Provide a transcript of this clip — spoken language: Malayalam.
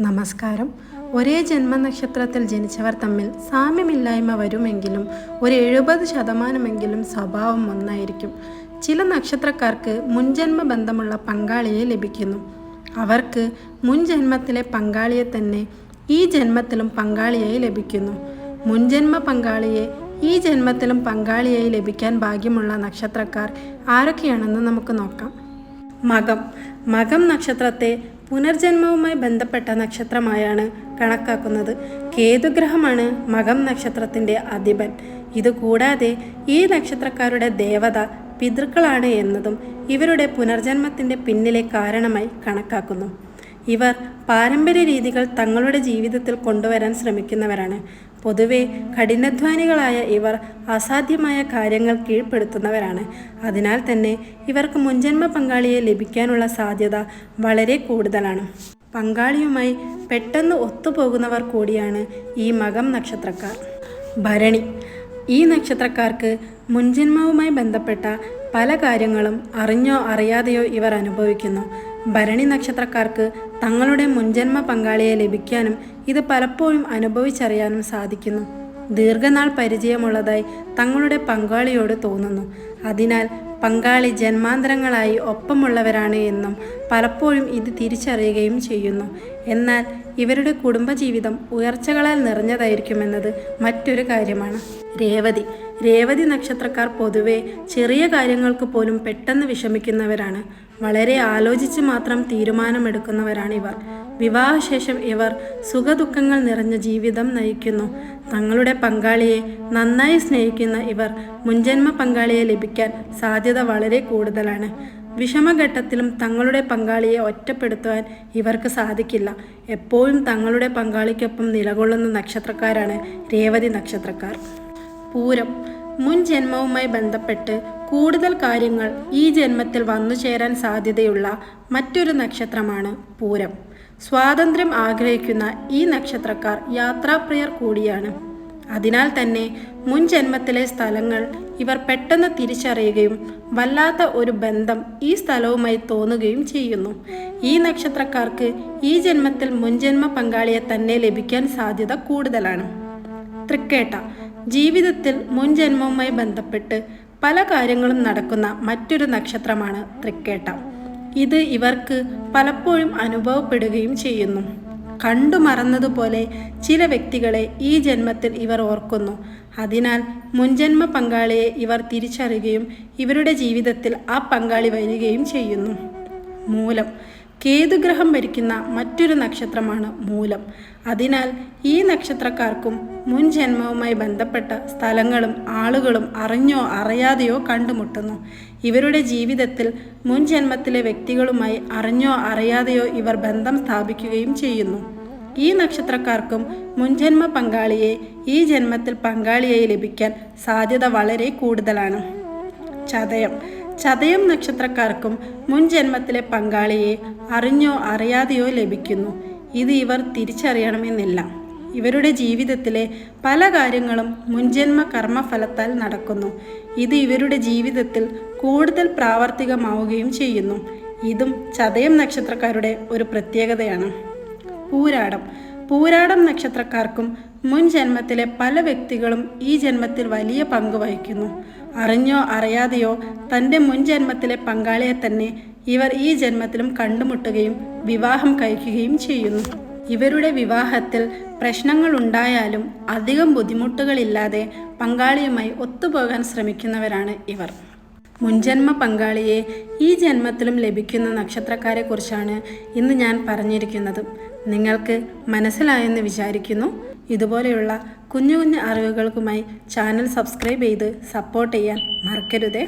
നമസ്കാരം. ഒരേ ജന്മനക്ഷത്രത്തിൽ ജനിച്ചവർ തമ്മിൽ സാമ്യമില്ലായ്മ വരുമെങ്കിലും ഒരു എഴുപത് ശതമാനമെങ്കിലും സ്വഭാവം ഒന്നായിരിക്കും. ചില നക്ഷത്രക്കാർക്ക് മുൻജന്മ ബന്ധമുള്ള പങ്കാളിയെ ലഭിക്കുന്നു. അവർക്ക് മുൻജന്മത്തിലെ പങ്കാളിയെ തന്നെ ഈ ജന്മത്തിലും പങ്കാളിയായി ലഭിക്കുന്നു. മുൻജന്മ പങ്കാളിയെ ഈ ജന്മത്തിലും പങ്കാളിയായി ലഭിക്കാൻ ഭാഗ്യമുള്ള നക്ഷത്രക്കാർ ആരൊക്കെയാണെന്ന് നമുക്ക് നോക്കാം. മകം. മകം നക്ഷത്രത്തെ പുനർജന്മവുമായി ബന്ധപ്പെട്ട നക്ഷത്രമായാണ് കണക്കാക്കുന്നത്. കേതുഗ്രഹമാണ് മകം നക്ഷത്രത്തിന്റെ അധിപൻ. ഇതുകൂടാതെ ഈ നക്ഷത്രക്കാരുടെ ദേവത പിതൃക്കളാണ് എന്നതും ഇവരുടെ പുനർജന്മത്തിന്റെ പിന്നിലെ കാരണമായി കണക്കാക്കുന്നു. ഇവർ പാരമ്പര്യ രീതികൾ തങ്ങളുടെ ജീവിതത്തിൽ കൊണ്ടുവരാൻ ശ്രമിക്കുന്നവരാണ്. പൊതുവെ കഠിനാധ്വാനികളായ ഇവർ അസാധ്യമായ കാര്യങ്ങൾ കീഴ്പ്പെടുത്തുന്നവരാണ്. അതിനാൽ തന്നെ ഇവർക്ക് മുൻജന്മ പങ്കാളിയെ ലഭിക്കാനുള്ള സാധ്യത വളരെ കൂടുതലാണ്. പങ്കാളിയുമായി പെട്ടെന്ന് ഒത്തുപോകുന്നവർ കൂടിയാണ് ഈ മകം നക്ഷത്രക്കാർ. ഭരണി. ഈ നക്ഷത്രക്കാർക്ക് മുൻജന്മവുമായി ബന്ധപ്പെട്ട പല കാര്യങ്ങളും അറിഞ്ഞോ അറിയാതെയോ ഇവർ അനുഭവിക്കുന്നു. ഭരണി നക്ഷത്രക്കാർക്ക് തങ്ങളുടെ മുൻജന്മ പങ്കാളിയെ ലഭിക്കാനും ഇത് പലപ്പോഴും അനുഭവിച്ചറിയാനും സാധിക്കുന്നു. ദീർഘനാൾ പരിചയമുള്ളതായി തങ്ങളുടെ പങ്കാളിയോട് തോന്നുന്നു. അതിനാൽ പങ്കാളി ജന്മാന്തരങ്ങളായി ഒപ്പമുള്ളവരാണ് എന്നും പലപ്പോഴും ഇത് തിരിച്ചറിയുകയും ചെയ്യുന്നു. എന്നാൽ ഇവരുടെ കുടുംബജീവിതം ഉയർച്ചകളാൽ നിറഞ്ഞതായിരിക്കുമെന്നത് മറ്റൊരു കാര്യമാണ്. രേവതി. രേവതി നക്ഷത്രക്കാർ പൊതുവെ ചെറിയ കാര്യങ്ങൾക്ക് പോലും പെട്ടെന്ന് വിഷമിക്കുന്നവരാണ്. വളരെ ആലോചിച്ച് മാത്രം തീരുമാനമെടുക്കുന്നവരാണ് ഇവർ വിവാഹശേഷം ഇവർ സുഖദുഃഖങ്ങൾ നിറഞ്ഞ ജീവിതം നയിക്കുന്നു. തങ്ങളുടെ പങ്കാളിയെ നന്നായി സ്നേഹിക്കുന്ന ഇവർ മുൻജന്മ പങ്കാളിയെ ലഭിക്കാൻ സാധ്യത വളരെ കൂടുതലാണ്. വിഷമഘട്ടത്തിലും തങ്ങളുടെ പങ്കാളിയെ ഒറ്റപ്പെടുത്തുവാൻ ഇവർക്ക് സാധിക്കില്ല. എപ്പോഴും തങ്ങളുടെ പങ്കാളിക്കൊപ്പം നിലകൊള്ളുന്ന നക്ഷത്രക്കാരാണ് രേവതി നക്ഷത്രക്കാർ. പൂരം മുൻ ജന്മവുമായി ബന്ധപ്പെട്ട് കൂടുതൽ കാര്യങ്ങൾ ഈ ജന്മത്തിൽ വന്നു ചേരാൻ സാധ്യതയുള്ള മറ്റൊരു നക്ഷത്രമാണ് പൂരം. സ്വാതന്ത്ര്യം ആഗ്രഹിക്കുന്ന ഈ നക്ഷത്രക്കാർ യാത്രാപ്രിയർ കൂടിയാണ്. അതിനാൽ തന്നെ മുൻ ജന്മത്തിലെ സ്ഥലങ്ങൾ ഇവർ പെട്ടെന്ന് തിരിച്ചറിയുകയും വല്ലാത്ത ഒരു ബന്ധം ഈ സ്ഥലവുമായി തോന്നുകയും ചെയ്യുന്നു. ഈ നക്ഷത്രക്കാർക്ക് ഈ ജന്മത്തിൽ മുൻജന്മ പങ്കാളിയെ തന്നെ ലഭിക്കാൻ സാധ്യത കൂടുതലാണ്. തൃക്കേട്ട ജീവിതത്തിൽ മുൻ ജന്മവുമായി ബന്ധപ്പെട്ട് പല കാര്യങ്ങളും നടക്കുന്ന മറ്റൊരു നക്ഷത്രമാണ് തൃക്കേട്ട. ഇത് ഇവർക്ക് പലപ്പോഴും അനുഭവപ്പെടുകയും ചെയ്യുന്നു. കണ്ടു മറന്നതുപോലെ ചില വ്യക്തികളെ ഈ ജന്മത്തിൽ ഇവർ ഓർക്കുന്നു. അതിനാൽ മുൻജന്മ പങ്കാളിയെ ഇവർ തിരിച്ചറിയുകയും ഇവരുടെ ജീവിതത്തിൽ ആ പങ്കാളി വരികയും ചെയ്യുന്നു. മൂലം. കേതുഗ്രഹം ഭരിക്കുന്ന മറ്റൊരു നക്ഷത്രമാണ് മൂലം. അതിനാൽ ഈ നക്ഷത്രക്കാർക്കും മുൻ ജന്മവുമായി ബന്ധപ്പെട്ട സ്ഥലങ്ങളും ആളുകളും അറിഞ്ഞോ അറിയാതെയോ കണ്ടുമുട്ടുന്നു. ഇവരുടെ ജീവിതത്തിൽ മുൻ ജന്മത്തിലെ വ്യക്തികളുമായി അറിഞ്ഞോ അറിയാതെയോ ഇവർ ബന്ധം സ്ഥാപിക്കുകയും ചെയ്യുന്നു. ഈ നക്ഷത്രക്കാർക്കും മുൻജന്മ പങ്കാളിയെ ഈ ജന്മത്തിൽ പങ്കാളിയായി ലഭിക്കാൻ സാധ്യത വളരെ കൂടുതലാണ്. ചതയം. ചതയം നക്ഷത്രക്കാർക്കും മുൻ ജന്മത്തിലെ പങ്കാളിയെ അറിഞ്ഞോ അറിയാതെയോ ലഭിക്കുന്നു. ഇത് ഇവർ തിരിച്ചറിയണമെന്നില്ല. ഇവരുടെ ജീവിതത്തിലെ പല കാര്യങ്ങളും മുൻജന്മ കർമ്മഫലത്താൽ നടക്കുന്നു. ഇത് ഇവരുടെ ജീവിതത്തിൽ കൂടുതൽ പ്രാവർത്തികമാവുകയും ചെയ്യുന്നു. ഇതും ചതയം നക്ഷത്രക്കാരുടെ ഒരു പ്രത്യേകതയാണ്. പൂരാടം. പൂരാടം നക്ഷത്രക്കാർക്കും മുൻ ജന്മത്തിലെ പല വ്യക്തികളും ഈ ജന്മത്തിൽ വലിയ പങ്ക് വഹിക്കുന്നു. അറിഞ്ഞോ അറിയാതെയോ തന്റെ മുൻ ജന്മത്തിലെ പങ്കാളിയെ തന്നെ ഇവർ ഈ ജന്മത്തിലും കണ്ടുമുട്ടുകയും വിവാഹം കഴിക്കുകയും ചെയ്യുന്നു. ഇവരുടെ വിവാഹത്തിൽ പ്രശ്നങ്ങൾ ഉണ്ടായാലും അധികം ബുദ്ധിമുട്ടുകളില്ലാതെ പങ്കാളിയുമായി ഒത്തുപോകാൻ ശ്രമിക്കുന്നവരാണ് ഇവർ. മുൻജന്മ പങ്കാളിയെ ഈ ജന്മത്തിലും ലഭിക്കുന്ന നക്ഷത്രക്കാരെക്കുറിച്ചാണ് ഇന്ന് ഞാൻ പറഞ്ഞിരിക്കുന്നത്. നിങ്ങൾക്ക് മനസ്സിലായെന്ന് വിചാരിക്കുന്നു. ഇതുപോലെയുള്ള കുഞ്ഞു കുഞ്ഞു അറിവുകൾക്കുമായി ചാനൽ സബ്സ്ക്രൈബ് ചെയ്ത് സപ്പോർട്ട് ചെയ്യാൻ മറക്കരുതേ.